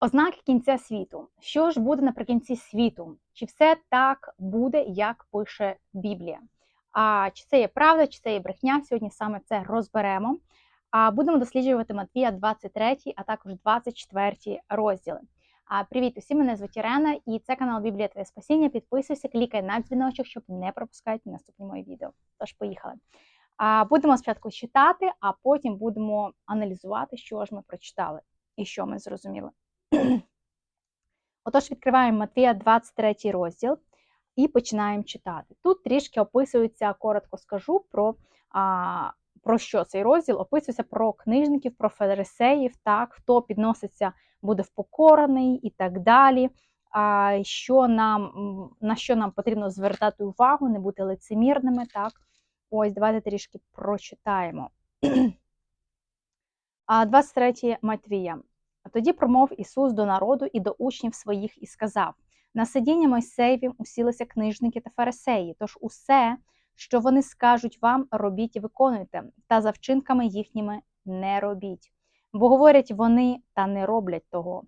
Ознаки кінця світу. Що ж буде наприкінці світу? Чи все так буде, як пише Біблія? А чи це є правда, чи це є брехня? Сьогодні саме це розберемо. А будемо досліджувати Матвія 23, а також 24 розділи. А привіт, усім мене звуть Ірена, і це канал Біблія Твоє Спасіння. Підписуйся, клікай на дзвіночок, щоб не пропускати наступні мої відео. Тож поїхали. А будемо спочатку читати, а потім будемо аналізувати, що ж ми прочитали і що ми зрозуміли. Отож, відкриваємо Матвія 23 розділ і починаємо читати. Тут трішки описується, коротко скажу про а, про що цей розділ. Описується про книжників, про фарисеїв, так, хто підноситься, буде впокорений і так далі. А, що нам, На що нам потрібно звертати увагу, не бути лицемірними. так. Ось, давайте трішки прочитаємо. 23 Матвія. Тоді промов Ісус до народу і до учнів своїх і сказав: На сидіння Мойсеєві усілися книжники та фарисеї, тож усе, що вони скажуть вам, робіть і виконуйте, та за вчинками їхніми не робіть. Бо говорять вони та не роблять того.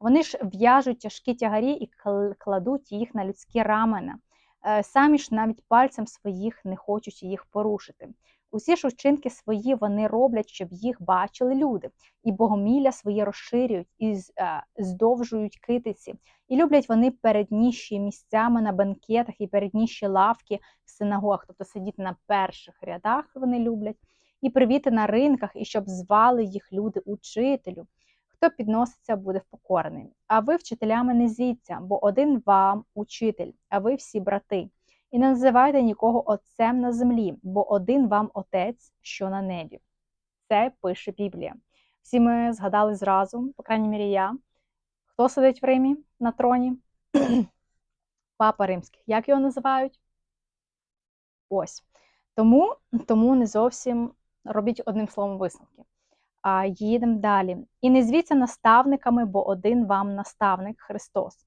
Вони ж в'яжуть тяжкі тягарі і кладуть їх на людські рамена, е, самі ж навіть пальцем своїх не хочуть їх порушити. Усі ж учинки свої вони роблять, щоб їх бачили люди, і богомілля свої розширюють і е, здовжують китиці. І люблять вони передніші місцями на бенкетах і передніші лавки в синагогах, тобто сидіти на перших рядах вони люблять, і привіти на ринках, і щоб звали їх люди учителю. Хто підноситься, буде впокорений. А ви вчителями не звіться, бо один вам учитель, а ви всі брати. І не називайте нікого отцем на землі, бо один вам отець, що на небі. Це пише Біблія. Всі ми згадали зразу, по крайній мірі, я. Хто сидить в Римі на троні? Папа Римський. Як його називають? Ось. Тому тому не зовсім робіть одним словом висновки. А Їдемо далі. І не звіться наставниками, бо один вам наставник Христос.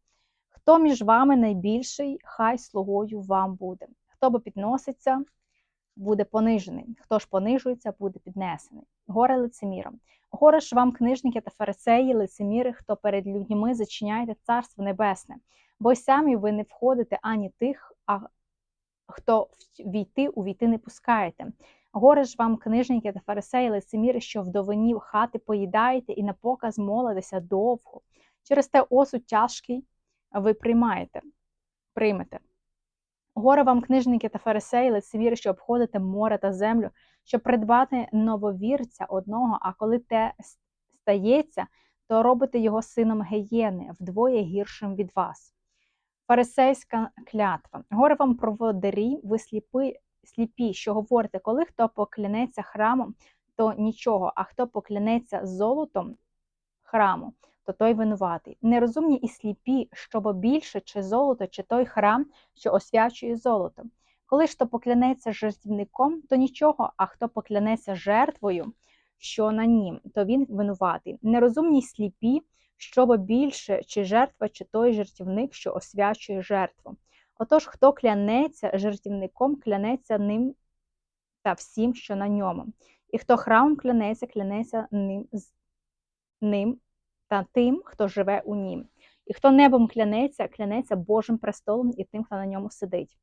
Хто між вами найбільший, хай слугою вам буде. Хто бо підноситься, буде понижений. Хто ж понижується, буде піднесений. Горе лицеміром. Горе ж вам, книжники та фарисеї, лицеміри, хто перед людьми зачиняєте царство небесне, бо самі ви не входите ані тих, а хто війти, увійти не пускаєте. Горе ж вам, книжники та фарисеї, лицеміри, що вдовині хати поїдаєте і на показ молитеся довго. Через те осуд тяжкий ви приймаєте, приймете. Горе вам, книжники та фарисеї, лицевіри, що обходите море та землю, щоб придбати нововірця одного, а коли те стається, то робите його сином геєни, вдвоє гіршим від вас. Фарисейська клятва. Горе вам проводарі, ви сліпи, сліпі, що говорите, коли хто поклянеться храмом, то нічого, а хто поклянеться золотом храму, то той винуватий. Нерозумні і сліпі, щоб більше чи золото, чи той храм, що освячує золото. Коли ж то поклянеться жертівником, то нічого, а хто поклянеться жертвою, що на нім, то він винуватий. Нерозумні й сліпі, щоб більше чи жертва, чи той жертівник, що освячує жертву. Отож, хто клянеться жертівником, клянеться ним та всім, що на ньому. І хто храмом клянеться, клянеться ним ним та тим, хто живе у нім. І хто небом клянеться, клянеться Божим престолом і тим, хто на ньому сидить.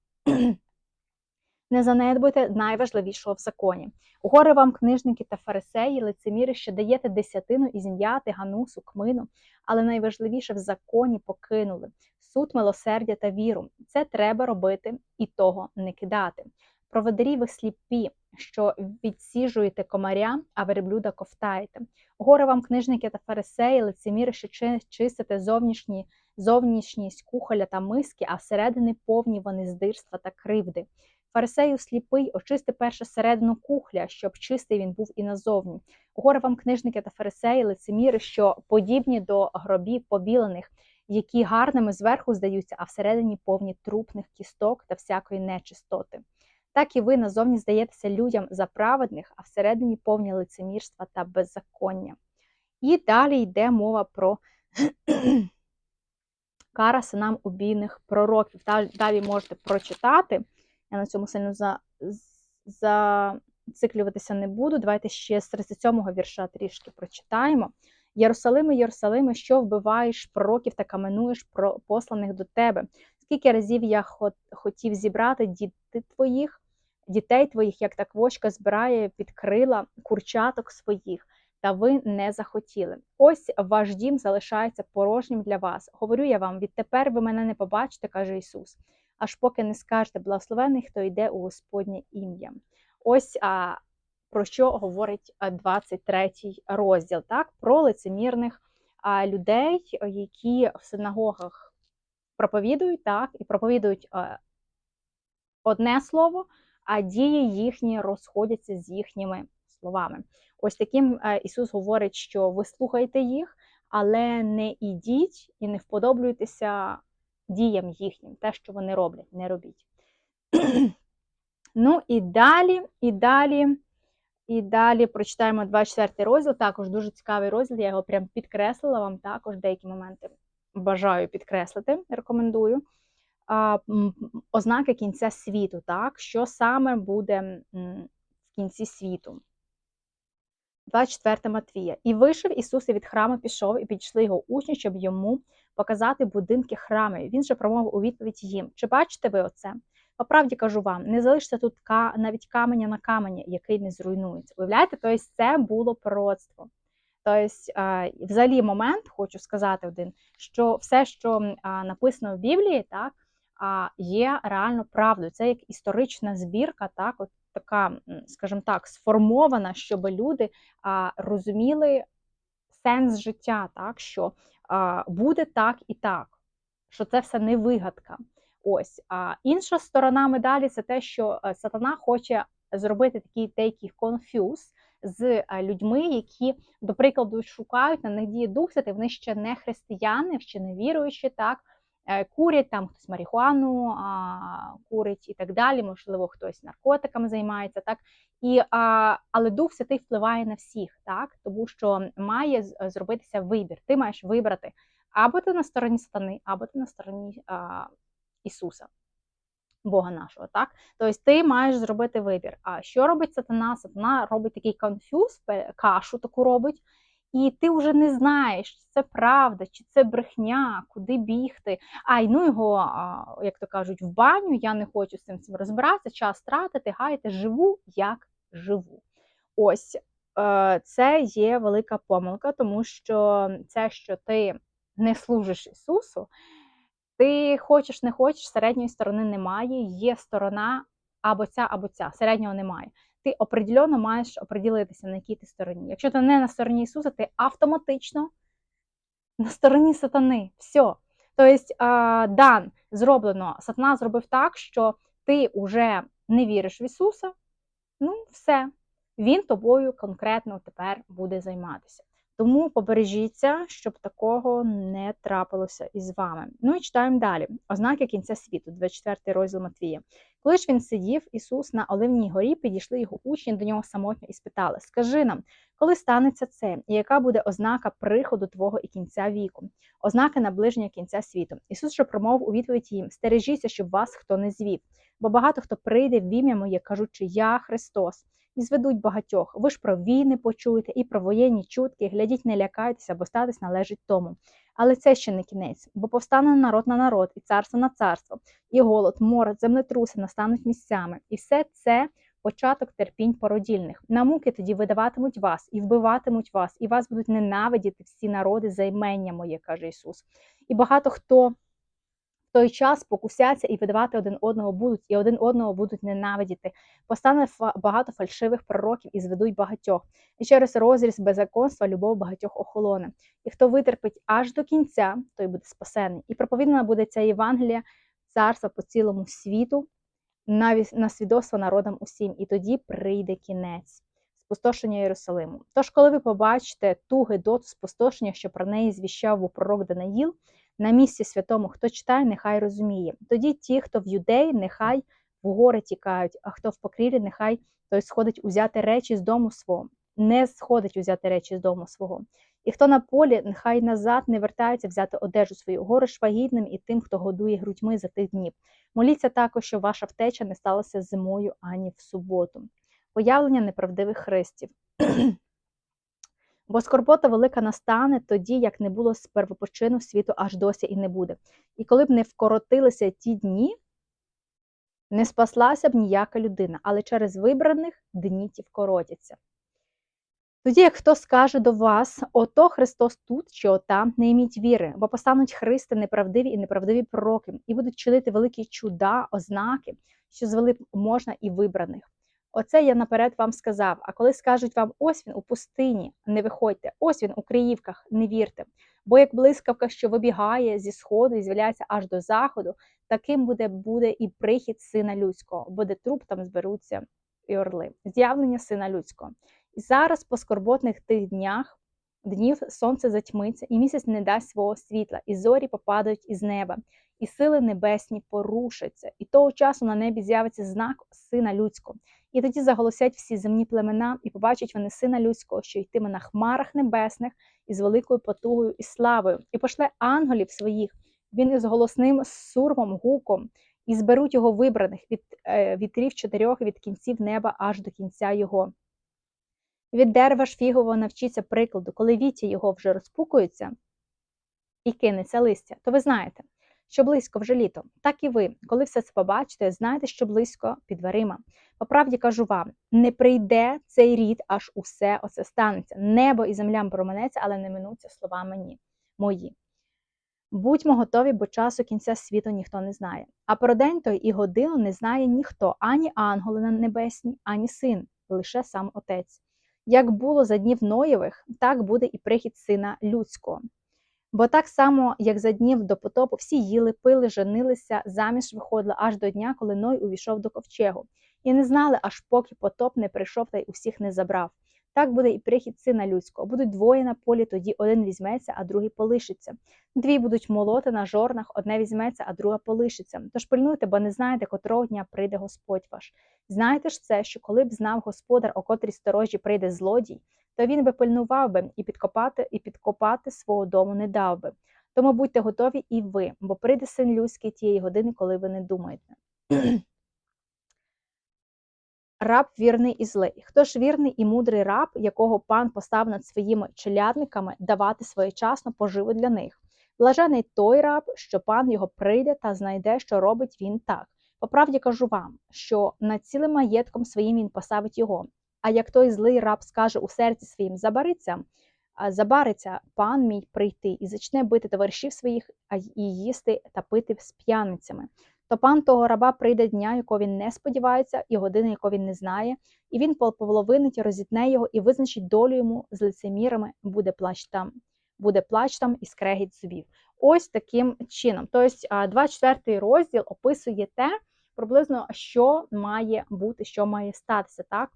Не занедбуйте найважливішого в законі. Горе вам, книжники та фарисеї, лицеміри, що даєте десятину і зім'яти, ганусу, кмину, але найважливіше в законі покинули суд, милосердя та віру. Це треба робити і того не кидати. Проводарі ви сліпі, що відсіжуєте комаря, а верблюда ковтаєте. Горе вам, книжники та фарисеї, лицеміри, що чистите зовнішні, зовнішність кухоля та миски, а всередини повні вони здирства та кривди. Фарисею сліпий, очисти перше середину кухля, щоб чистий він був і назовні. Горе вам, книжники та фарисеї, лицеміри, що подібні до гробів побілених, які гарними зверху здаються, а всередині повні трупних кісток та всякої нечистоти так і ви назовні здаєтеся людям за праведних, а всередині повні лицемірства та беззаконня. І далі йде мова про кара синам убійних пророків. Далі можете прочитати. Я на цьому сильно за, зациклюватися не буду. Давайте ще з 37-го вірша трішки прочитаємо. Єрусалиме, Єрусалиме, що вбиваєш пророків та каменуєш посланих до тебе. Скільки разів я хотів зібрати діти твоїх, дітей твоїх, як так вочка збирає під крила курчаток своїх, та ви не захотіли. Ось ваш дім залишається порожнім для вас. Говорю я вам, відтепер ви мене не побачите, каже Ісус, аж поки не скажете благословений, хто йде у Господнє ім'я. Ось а, про що говорить 23 розділ, так? про лицемірних а, людей, які в синагогах проповідують, так, і проповідують одне слово, а дії їхні розходяться з їхніми словами. Ось таким е, Ісус говорить, що ви слухайте їх, але не ідіть і не вподоблюйтеся діям їхнім, те, що вони роблять, не робіть. ну і далі, і далі, і далі прочитаємо 24 розділ. Також дуже цікавий розділ. Я його прям підкреслила вам також деякі моменти. Бажаю підкреслити, рекомендую. Ознаки кінця світу, так? Що саме буде в кінці світу? 24 Матвія. І вийшов Ісус і від храму пішов, і підійшли його учні, щоб йому показати будинки храми. Він же промовив у відповідь їм: Чи бачите ви оце? По правді кажу вам, не залишиться тут навіть каменя на камені, який не зруйнується. Уявляєте, тобто це було пророцтво. Тобто, взагалі, момент, хочу сказати один, що все, що написано в Біблії, так, є реально правдою. Це як історична збірка, так, от така, скажімо так, сформована, щоб люди розуміли сенс життя, так, що буде так і так, що це все не вигадка. Ось. А інша сторона медалі це те, що е, сатана хоче зробити такий деякий конфюз з е, людьми, які, до прикладу, шукають на них діє дух святий, вони ще не християни, ще не віруючі, так, курять, там хтось марихуану курить і так далі, можливо, хтось наркотиками займається, так і а, але Дух Святий впливає на всіх, так тому що має зробитися вибір. Ти маєш вибрати або ти на стороні сатани, або ти на стороні а, Ісуса. Бога нашого, так? Тобто ти маєш зробити вибір. А що робить сатана? Сатана робить такий конфюз, кашу таку робить, і ти вже не знаєш, чи це правда, чи це брехня, куди бігти. А й ну його, як то кажуть, в баню. Я не хочу з цим цим розбиратися, час тратити, гайте, живу, як живу. Ось е, це є велика помилка, тому що це, що ти не служиш Ісусу, ти хочеш, не хочеш, середньої сторони немає, є сторона або ця, або ця, середнього немає ти определенно маєш оприділитися, на якій ти стороні. Якщо ти не на стороні Ісуса, ти автоматично на стороні сатани. Все. Тобто, дан зроблено, сатана зробив так, що ти вже не віриш в Ісуса, ну, все, Він тобою конкретно тепер буде займатися. Тому побережіться, щоб такого не трапилося із вами. Ну і читаємо далі. Ознаки кінця світу, 24 розділ Матвія. Коли ж він сидів, Ісус на Оливній горі, підійшли його учні до нього самотньо і спитали: Скажи нам, коли станеться це, і яка буде ознака приходу Твого і кінця віку, ознаки наближення кінця світу? Ісус же промовив у відповідь їм: Стережіться, щоб вас хто не звів, бо багато хто прийде в ім'я моє, кажучи, Я Христос і зведуть багатьох. Ви ж про війни почуєте і про воєнні чутки, глядіть, не лякайтеся, бо статись належить тому. Але це ще не кінець, бо повстане народ на народ, і царство на царство, і голод, море, землетруси настануть місцями. І все це початок терпінь породільних. На муки тоді видаватимуть вас і вбиватимуть вас, і вас будуть ненавидіти всі народи за імення моє, каже Ісус. І багато хто той час покусяться і видавати один одного будуть, і один одного будуть ненавидіти. Постане багато фальшивих пророків і зведуть багатьох. І через розріз беззаконства любов багатьох охолоне. І хто витерпить аж до кінця, той буде спасений. І проповідана буде ця Євангелія царства по цілому світу, навіть на свідоцтво народам усім. І тоді прийде кінець. Спустошення Єрусалиму. Тож, коли ви побачите ту гидоту спустошення, що про неї звіщав був пророк Данаїл, на місці святому, хто читає, нехай розуміє. Тоді ті, хто в юдеї, нехай в гори тікають, а хто в покрілі, нехай той сходить узяти речі з дому свого, не сходить узяти речі з дому свого. І хто на полі, нехай назад не вертається взяти одежу свою, гори вагітним і тим, хто годує грудьми за тих днів. Моліться також, щоб ваша втеча не сталася зимою ані в суботу. Появлення неправдивих христів. Бо скорбота велика настане тоді, як не було з первопочину світу, аж досі і не буде. І коли б не вкоротилися ті дні, не спаслася б ніяка людина, але через вибраних дні ті вкоротяться. Тоді, як хто скаже до вас, ото Христос тут чи отам, не іміть віри, бо постануть Христи неправдиві і неправдиві пророки, і будуть чинити великі чуда, ознаки, що звели можна і вибраних. Оце я наперед вам сказав. А коли скажуть вам, ось він у пустині, не виходьте, ось він у Криївках, не вірте. Бо як блискавка, що вибігає зі сходу і з'являється аж до заходу, таким буде буде і прихід сина людського, буде труп там зберуться і орли, з'явлення сина людського. І зараз по скорботних тих днях днів сонце затьмиться, і місяць не дасть свого світла, і зорі попадають із неба, і сили небесні порушаться, і того часу на небі з'явиться знак сина людського. І тоді заголосять всі земні племена, і побачать вони сина людського, що йтиме на хмарах небесних із великою потугою і славою, і пошле ангелів своїх. Він із голосним сурмом, гуком, і зберуть його вибраних від е, вітрів чотирьох від кінців неба аж до кінця його. Від дерева ж фігового навчіться прикладу, коли віття його вже розпукується і кинеться листя, то ви знаєте, що близько вже літо. Так і ви, коли все це побачите, знаєте, що близько під дверима. По правді кажу вам: не прийде цей рід, аж усе оце станеться. Небо і земля променеться, але не минуться слова мені мої. Будьмо готові, бо часу кінця світу ніхто не знає. А про день той і годину не знає ніхто, ані ангели на небесні, ані син, лише сам отець. Як було за днів Ноєвих, так буде і прихід сина людського. Бо так само, як за днів до потопу, всі їли, пили, женилися, заміж виходили аж до дня, коли Ной увійшов до ковчегу, і не знали, аж поки потоп не прийшов та й усіх не забрав. Так буде і прихід сина людського. Будуть двоє на полі, тоді один візьметься, а другий полишиться. Дві будуть молоти на жорнах, одне візьметься, а друга полишиться. Тож пильнуйте, бо не знаєте, котрого дня прийде Господь ваш. Знаєте ж це, що коли б знав господар, о котрій сторожі прийде злодій, то він би пильнував би і підкопати, і підкопати свого дому не дав би. Тому будьте готові і ви, бо прийде син людський тієї години, коли ви не думаєте. Раб вірний і злий. Хто ж вірний і мудрий раб, якого пан постав над своїми челядниками давати своєчасно поживу для них? Блажений той раб, що пан його прийде та знайде, що робить він так. По правді кажу вам, що над цілим маєтком своїм він поставить його. А як той злий раб скаже у серці своїм забариться, забариться пан мій прийти і зачне бити товаришів своїх і їсти та пити з п'яницями то пан того раба прийде дня, якого він не сподівається, і години, якого він не знає, і він половинить, розітне його і визначить долю йому з лицемірами, буде плач там, буде плач там і скрегіть зубів. Ось таким чином. Тобто, 24 розділ описує те, приблизно, що має бути, що має статися. так?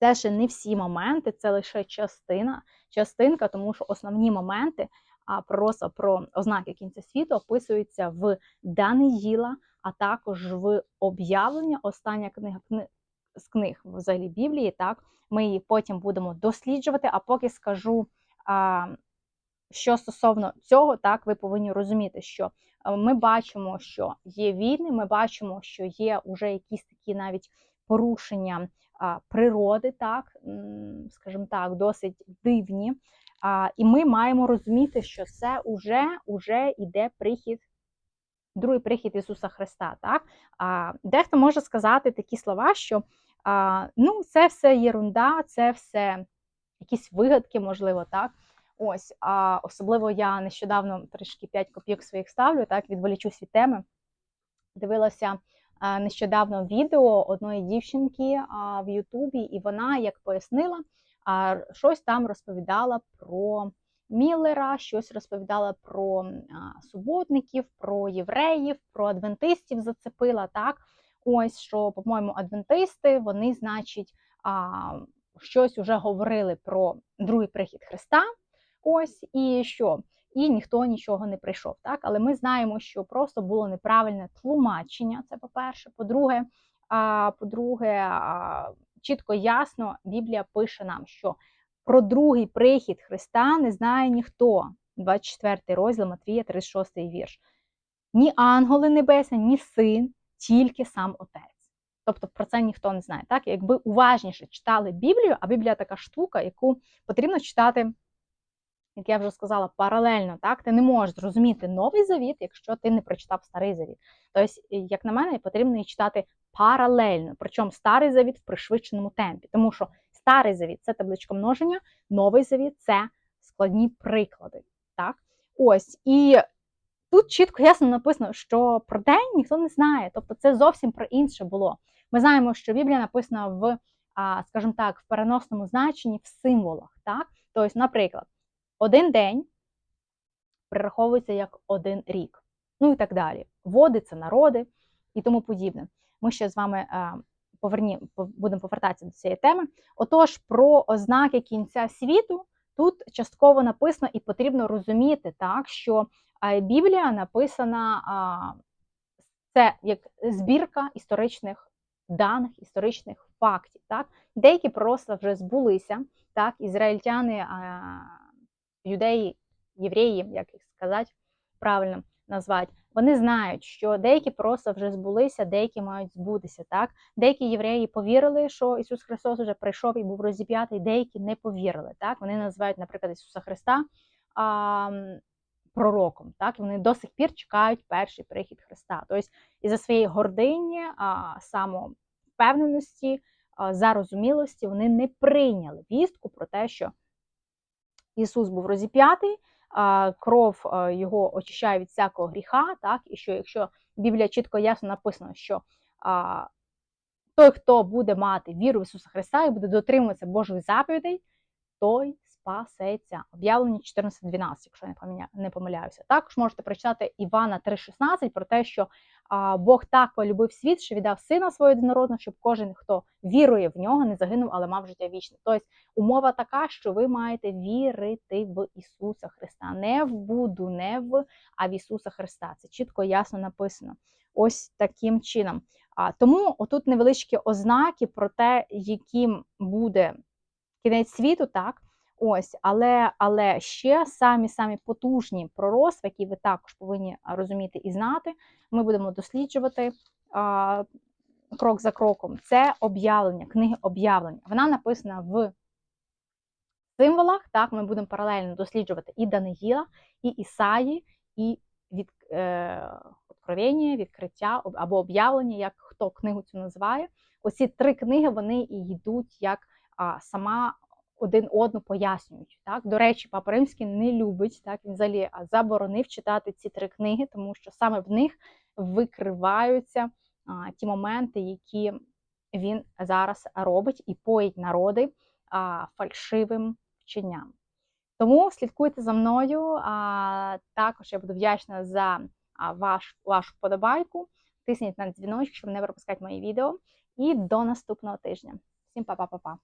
Це ще не всі моменти, це лише частина, частинка, тому що основні моменти а пророцтва про ознаки кінця світу описується в Даниїла, а також в об'явлення остання книга з книг взагалі Біблії. Так, ми її потім будемо досліджувати. А поки скажу, а, що стосовно цього, так ви повинні розуміти, що ми бачимо, що є війни, ми бачимо, що є вже якісь такі навіть порушення природи, так скажімо так, досить дивні. І ми маємо розуміти, що це вже уже йде прихід, другий прихід Ісуса Христа. Так? Дехто може сказати такі слова, що ну, це все єрунда, це все якісь вигадки, можливо, так. Ось, а особливо я нещодавно трішки 5 копійок своїх ставлю, так, відволічусь від теми. Дивилася нещодавно відео одної дівчинки в Ютубі, і вона як пояснила щось там розповідала про Міллера, щось розповідала про суботників, про євреїв, про адвентистів зацепила. так? Ось що, по-моєму, адвентисти, вони, значить, щось вже говорили про другий прихід Христа. Ось і що? І ніхто нічого не прийшов. так? Але ми знаємо, що просто було неправильне тлумачення. Це по-перше. По-друге, по-друге, чітко ясно Біблія пише нам, що про другий прихід Христа не знає ніхто. 24 розділ Матвія, 36 вірш. Ні ангели небесні, ні син, тільки сам Отець. Тобто про це ніхто не знає. Так, якби уважніше читали Біблію, а Біблія така штука, яку потрібно читати, як я вже сказала, паралельно. Так, ти не можеш зрозуміти новий завіт, якщо ти не прочитав старий завіт. Тобто, як на мене, потрібно її читати паралельно. Причому старий завіт в пришвидшеному темпі, тому що старий завіт це табличка множення, новий завіт це складні приклади. Так, ось і. Тут чітко ясно написано, що про день ніхто не знає, тобто це зовсім про інше було. Ми знаємо, що Біблія написана в, скажімо так, в переносному значенні в символах. Так? Тобто, наприклад, один день прираховується як один рік, ну і так далі. Води це народи і тому подібне. Ми ще з вами поверні, будемо повертатися до цієї теми. Отож, про ознаки кінця світу тут частково написано і потрібно розуміти, так, що Біблія написана це як збірка історичних даних, історичних фактів. Так? Деякі просто вже збулися, так, ізраїльтяни, юдеї, євреї, як їх сказати, правильно назвати, вони знають, що деякі просто вже збулися, деякі мають збутися. Так? Деякі євреї повірили, що Ісус Христос вже прийшов і був розіп'ятий, деякі не повірили. Так? Вони називають, наприклад, Ісуса Христа пророком. Так? Вони до сих пір чекають перший прихід Христа. Тобто, і за своєї гордині, самовпевненості, зарозумілості вони не прийняли вістку про те, що Ісус був розіп'ятий, кров його очищає від всякого гріха, так? і що якщо Біблія чітко ясно написано, що той, хто буде мати віру в Ісуса Христа і буде дотримуватися Божих заповідей, той спасеться. Об'явлення 14.12, якщо я не помиляюся. Також можете прочитати Івана 3,16 про те, що Бог так полюбив світ, що віддав сина свого єдинородного, щоб кожен, хто вірує в нього, не загинув, але мав життя вічне. Тобто умова така, що ви маєте вірити в Ісуса Христа. Не в Буду, не в а в Ісуса Христа. Це чітко ясно написано. Ось таким чином. А, Тому отут невеличкі ознаки про те, яким буде кінець світу, так. Ось, але але ще самі самі потужні пророцтва, які ви також повинні розуміти і знати. Ми будемо досліджувати а, крок за кроком. Це об'явлення, книги об'явлення. Вона написана в символах. Так, ми будемо паралельно досліджувати і Даниїла, і Ісаї, і від е, откровення, відкриття або об'явлення, як хто книгу цю називає. Оці три книги вони йдуть як а, сама один одну пояснюють. Так? До речі, Папа Римський не любить, так він взагалі заборонив читати ці три книги, тому що саме в них викриваються а, ті моменти, які він зараз робить і поїть народи а, фальшивим вченням. Тому слідкуйте за мною. А, Також я буду вдячна за ваш, вашу вподобайку. Тисніть на дзвіночок, щоб не пропускати мої відео. І до наступного тижня. Всім па-па-па-па!